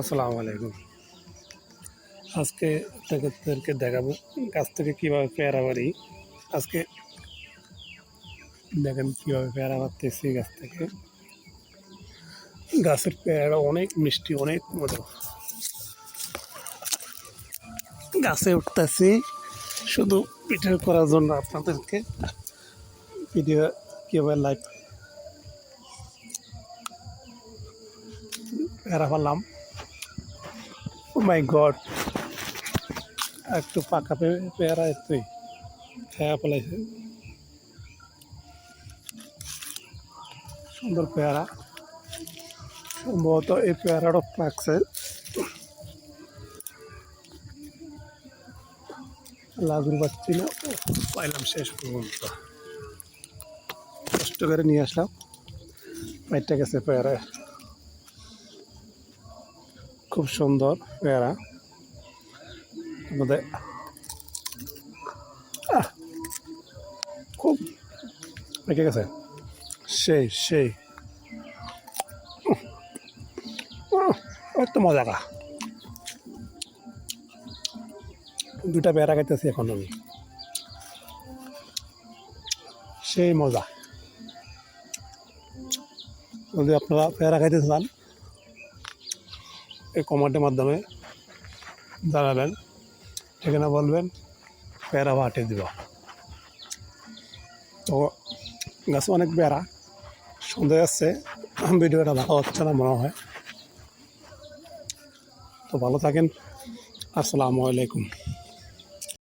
আসসালামু আলাইকুম। আজকে আপনাদেরকে দেখাবো গাছ থেকে কীভাবে পেয়ারা বাড়ি আজকে দেখেন কীভাবে পেয়ারা বাড়তেছি গাছ থেকে। গাছের পেয়ারা অনেক মিষ্টি, অনেক মজা গাছে উঠতেছি। শুধু পিঠে করার জন্য আপনাদেরকে ভিডিও কীভাবে লাইভ পেয়ারা পারলাম মাই গড একটু পাকা পেয়ারা এতই খেয়া ফেলাইছে। সুন্দর পেয়ারা। সম্ভবত এই পেয়ারাটা পাকছে লাগুর পাচ্ছি না। পাইলাম শেষ পর্যন্ত। কষ্ট করে নিয়ে আসলাম। পাইটা গেছে পেয়ারা খুব সুন্দর পেয়ারা। আমাদের খুব পেকে গেছে। সেই সেই। একটু মজা কা দুটা পেয়ারা খাইতেছি এখন আমি। সেই মজা। যদি আপনারা পেয়ারা খাইতে চান এই কমান্ডের মাধ্যমে জানাবেন সেখানে বলবেন, প্যারা বাটে দিব। তো গাছ অনেক বেড়া সন্দেহ যাচ্ছে, ভিডিওটা ভালো হচ্ছে না মনে হয়। তো ভালো থাকেন। আসসালামু আলাইকুম।